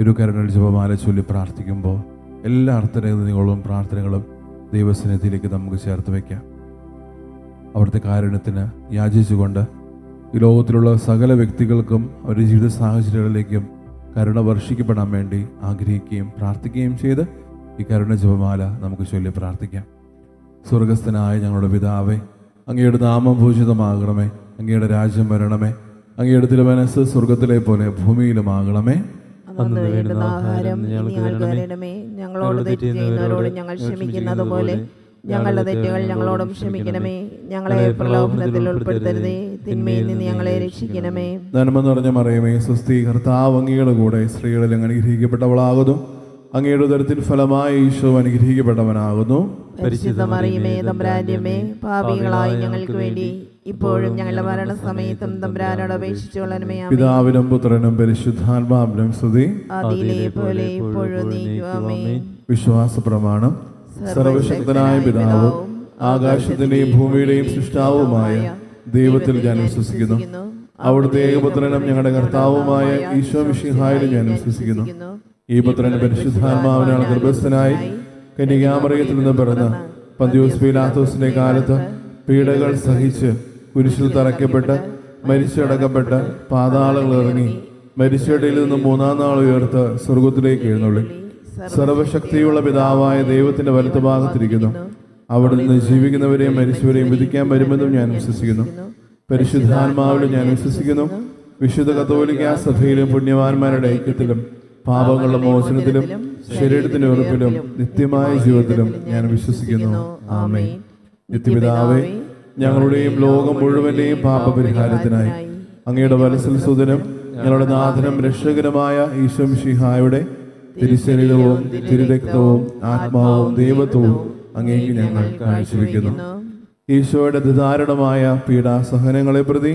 ഇരു കരുണൽ ജപമാല ചൊല്ലി പ്രാർത്ഥിക്കുമ്പോൾ എല്ലാ അർത്ഥനകളും പ്രാർത്ഥനകളും ദൈവസന്നിധിയിലേക്ക് നമുക്ക് ചേർത്ത് വയ്ക്കാം. അവിടുത്തെ കാരുണ്യത്തിന് യാചിച്ചുകൊണ്ട് ഈ ലോകത്തിലുള്ള സകല വ്യക്തികൾക്കും അവരുടെ ജീവിത സാഹചര്യങ്ങളിലേക്കും കരുണ വർഷിക്കപ്പെടാൻ വേണ്ടി ആഗ്രഹിക്കുകയും പ്രാർത്ഥിക്കുകയും ചെയ്ത് ഈ കരുണ ജപമാല നമുക്ക് ചൊല്ലി പ്രാർത്ഥിക്കാം. സ്വർഗസ്ഥനായ ഞങ്ങളുടെ പിതാവേ അങ്ങയുടെ നാമം ഭൂഷിതമാകണമേ അങ്ങയുടെ രാജ്യം വരണമേ അങ്ങയുടെ തിരുമനസ് സ്വർഗത്തിലെ പോലെ ഭൂമിയിലുമാകണമേ. അന്നു വേണ്ടുന്ന ആഹാരം ഞങ്ങൾക്ക് തരണമേ? ഞങ്ങളോട് തെറ്റ് ചെയ്യുന്നവരോട് ഞങ്ങൾ ക്ഷമിക്കുന്നത് പോലെ ഞങ്ങളുടെ തെറ്റുകൾ ഞങ്ങളോടും ക്ഷമിക്കണമേ. ഞങ്ങളെ പ്രലോഭനത്തിൽ ഉൾപ്പെടുത്തരുതേ. തിന്മയിൽ നിന്ന് ഞങ്ങളെ രക്ഷിക്കണമേ. നന്മ നിറഞ്ഞ മറിയമേ സുസ്ഥി കർത്താവ് അങ്ങയുടെ കൂടെ സ്ത്രീകളിൽ അനുഗ്രഹിക്കപ്പെട്ടവളാകുന്നു. അങ്ങയുടെ ഉദരത്തിൽ ഫലമായി ഈശോ അനുഗ്രഹിക്കപ്പെട്ടവനാകുന്നു. പരിശുദ്ധ മറിയമേ തമ്പ്രാന്റമ്മേ പാപികളായി ഞങ്ങൾക്ക് വേണ്ടി ഇപ്പോഴും ഞങ്ങളുടെ മരണസമയത്തും തമ്പ്രാനോട് അപേക്ഷിച്ചുകൊള്ളണമേ. പിതാവിനും പുത്രനും പരിശുദ്ധാത്മാവിനും സ്തുതി. ആദിയിലെ പോലെ ഇപ്പോഴും നീക്കുവാമേ വിശ്വാസ പ്രമാണം സർവശക്തനായ പിതാവ് ആകാശത്തിന്റെയും ഭൂമിയുടെയും സൃഷ്ടാവുമായ ദൈവത്തിൽ ഞാൻ വിശ്വസിക്കുന്നു. അവിടുത്തെ ഏകപുത്രനും ഞങ്ങളുടെ കർത്താവുമായ ഈശോ മിഷിഹായിലും ഞാൻ വിശ്വസിക്കുന്നു. ഈ പുത്രൻ പരിശുദ്ധാത്മാവിനാണ് ഗർഭസ്ഥനായി കന്യകാമറിയത്തിൽ നിന്ന് പിറന്ന് പന്തിയോസ് പീലാത്തോസിന്റെ കാലത്ത് പീഡകൾ സഹിച്ച് കുരിശിൽ തറയ്ക്കപ്പെട്ട് മരിച്ചടക്കപ്പെട്ട് പാതാളങ്ങൾ ഇറങ്ങി. മരിച്ചടയിൽ നിന്ന് മൂന്നാം നാൾ ഉയർത്ത് സ്വർഗത്തിലേക്ക് എഴുന്നള്ളി. സർവശക്തിയുള്ള പിതാവായ ദൈവത്തിന്റെ വലത്ത് ഭാഗത്തിരിക്കുന്നു. അവിടെ നിന്ന് ജീവിക്കുന്നവരെയും മരിച്ചവരെയും വിധിക്കാൻ വരുമെന്നും ഞാൻ വിശ്വസിക്കുന്നു. പരിശുദ്ധാത്മാവിലും ഞാൻ വിശ്വസിക്കുന്നു. വിശുദ്ധ കത്തോലിക്ക സഭയിലും പുണ്യവാന്മാരുടെ ഐക്യത്തിലും പാപങ്ങളുടെ മോചനത്തിലും ശരീരത്തിന്റെ ഉറപ്പിലും നിത്യമായ ജീവിതത്തിലും ഞാൻ വിശ്വസിക്കുന്നു. ആമേ നിത്യപിതാവേ ഞങ്ങളുടെയും ലോകം മുഴുവന്റെയും പാപപരിഹാരത്തിനായി. അങ്ങയുടെ വലസൽ സുതനും ഞങ്ങളുടെ നാഥനും രക്ഷകരമായ ഈശോ മിശിഹായുടെ തിരുശരീരവും തിരുരക്തവും ആത്മാവും ദൈവത്വവും അങ്ങേക്ക് ഞങ്ങൾ കാഴ്ചവെക്കുന്നു. ഈശോയുടെ ധിതാരണമായ പീഡാസഹനങ്ങളെ പ്രതി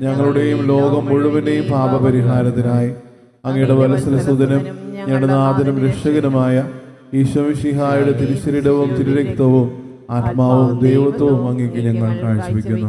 ഞങ്ങളുടെയും ലോകം മുഴുവനെയും പാപപരിഹാരത്തിനായി അങ്ങയുടെ വലസലസുതനും ഞങ്ങളുടെ നാഥനും രക്ഷകനുമായ ഈശോമിഷിഹായുടെ തിരുശരീരവും തിരുരക്തവും ആത്മാവും ദൈവത്വവും അങ്ങേക്ക് ഞങ്ങൾ കാഴ്ചവെക്കുന്നു.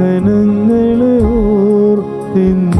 വചനങ്ങളെ ഓർത്തിന്ന്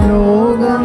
ലോകം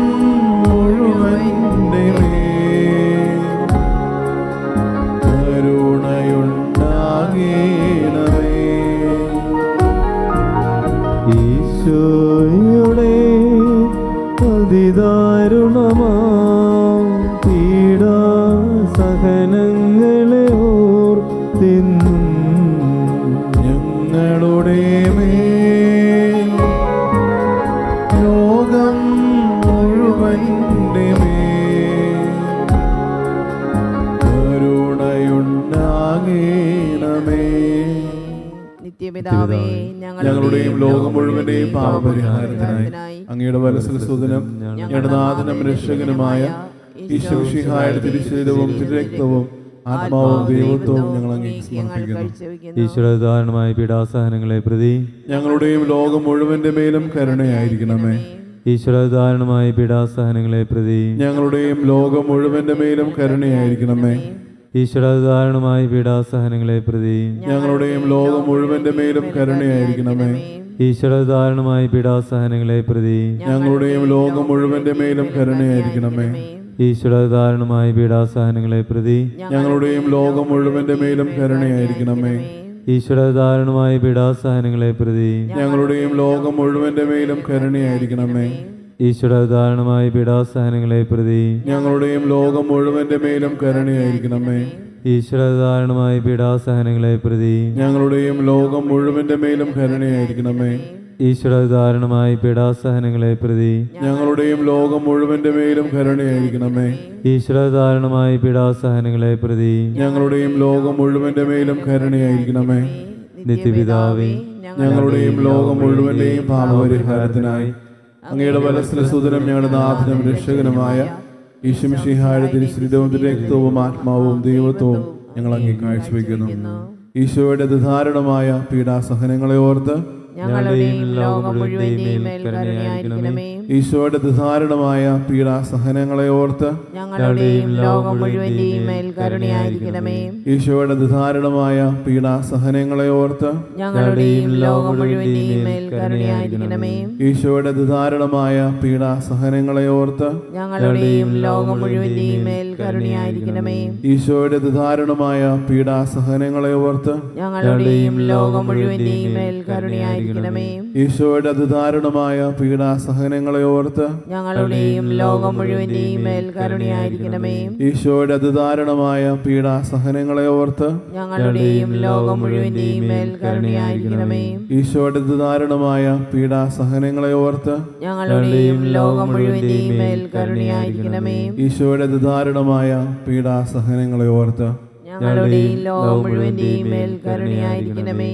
ഞങ്ങളുടെയും ലോകം മുഴുവന്റെയും പാപപരിഹാരത്തിനായി അങ്ങയുടെ വലസൽ സുതനും ഞങ്ങളുടെ നാഥനും രക്ഷകനുമായ ഈശോഷിഹായുടെ തിരിശരീരവും തിരുരക്തവും ആത്മാവും ദൈവത്വവും ഞങ്ങൾ സമർപ്പിക്കുന്നു. ഈശ്വരധാരണമായ പീഡാസഹനങ്ങളെ പ്രതി ഞങ്ങളുടെയും ലോകം മുഴുവന്റെ മേലും കരുണയായിരിക്കണമേ. ഈശ്വരധാരണമായ പീഡാസഹനങ്ങളെ പ്രതി ഞങ്ങളുടെയും ലോകം മുഴുവന്റെ മേലും കരുണയായിരിക്കണമേ. ഈശ്വരധാരണമായ പീഡാസഹനങ്ങളെ പ്രതി ഞങ്ങളുടെയും ലോകം മുഴുവന്റെ മേലും കരുണയായിരിക്കണമേ. ഈശ്വരധാരണമായ പീഡാസഹനങ്ങളെ പ്രതി ഞങ്ങളുടെയും ലോകം മുഴുവന്റെ മേലും കരുണയായിരിക്കണമേ. ഈശ്വരധാരണമായ പീഡാസഹനങ്ങളെ പ്രതി ഞങ്ങളുടെയും ലോകം മുഴുവന്റെ മേലും കരുണയായിരിക്കണമേ. ഈശ്വരധാരണമായ പീഡാസഹനങ്ങളെ പ്രതി ഞങ്ങളുടെയും ലോകം മുഴുവന്റെ മേലും കരുണയായിരിക്കണമേ. ഈശ്വരധാരണമായ പീഡാസഹനങ്ങളെ പ്രതി ഞങ്ങളുടെയും ലോകം മുഴുവന്റെ മേലും കരുണയായിരിക്കണമേ. ഈശ്വരധാരണമായ പീഡാസഹനങ്ങളെ പ്രതി. ഞങ്ങളുടെയും ലോകം മുഴുവന്റെ മേലും കരുണയായിരിക്കണമേ ഈശ്വരധാരണമായ പീഡാസഹനങ്ങളെ പ്രതി. ഞങ്ങളുടെയും ലോകം മുഴുവന്റെ മേലും കരുണയായിരിക്കണമേ ഈശ്വരധാരണമായ പീഡാസഹനങ്ങളെ പ്രതി. ഞങ്ങളുടെയും ലോകം മുഴുവന്റെ മേലും കരുണയായിരിക്കണമേ നിത്യപിതാവേ ഞങ്ങളുടെയും ലോകം മുഴുവന്റെയും പാപപരിഹാരത്തിനായി അങ്ങയുടെ വലസ്ലസുതരം ഞങ്ങളുടെ നാഥനും രക്ഷകനുമായ ഈശ്വമിഷിഹായുടെ തിരുശ്രീതവും രക്തവും ആത്മാവും ദൈവത്വവും ഞങ്ങൾ അങ്ങേ കാഴ്ചവെക്കുന്നു ഈശോയുടെ ധാരണമായ പീഡാസഹനങ്ങളെ ഓർത്ത് ഞങ്ങളുടെയും ലോകം മുഴുവന്റെയും മേൽ കരുണയായിരിക്കണമേ ഈശോയുടെ ദുധാരണമായ പീഡാസഹനങ്ങളെ ഓർത്ത് ഞങ്ങളുടെയും ലോകം മുഴുവന്റെയും മേൽ കരുണയായിരിക്കണമേ ഈശോയുടെ ദുധാരണമായ പീഡാസഹനങ്ങളെ ഓർത്ത് ഞങ്ങളുടെയും ലോകം മുഴുവന്റെയും മേൽ കരുണയായിരിക്കണമേ ഈശോയുടെ ദുധാരണമായ പീഡാസഹനങ്ങളെ ഓർത്ത് ഞങ്ങളുടെയും ലോകം മുഴുവന്റെയും മേൽ കരുണയായിരിക്കണമേ ഈശോയുടെ ദുധാരണമായ പീഡാസഹനങ്ങളെ ഓർത്ത് ഞങ്ങളുടെയും ലോകം മുഴുവന്റെയും മേൽ കരുണയായിരിക്കണമേ ഈശോയുടെ അതിദാരുണമായ പീഡാസഹനങ്ങളെ ഓർത്ത് ഞങ്ങളുടെയും ലോകം മുഴുവന്റെയും മേൽ കരുണയായിരിക്കണമേ. ഈശോയുടെ അതിദാരുണമായ പീഡാസഹനങ്ങളെ ഓർത്ത് ഞങ്ങളുടെയും ലോകം മുഴുവന്റെയും മേൽ കരുണയായിരിക്കണമേ. ഈശോയുടെ അതിദാരുണമായ പീഡാസഹനങ്ങളെ ഓർത്ത് ഞങ്ങളുടെയും ലോകം മുഴുവന്റെയും മേൽ കരുണയായിരിക്കണമേ. ഈശോയുടെ അതിദാരുണമായ പീഡാസഹനങ്ങളെ ഓർത്ത് ഞങ്ങളുടെയും ലോകം മുഴുവന്റെയും മേൽ കരുണയായിരിക്കണമേ.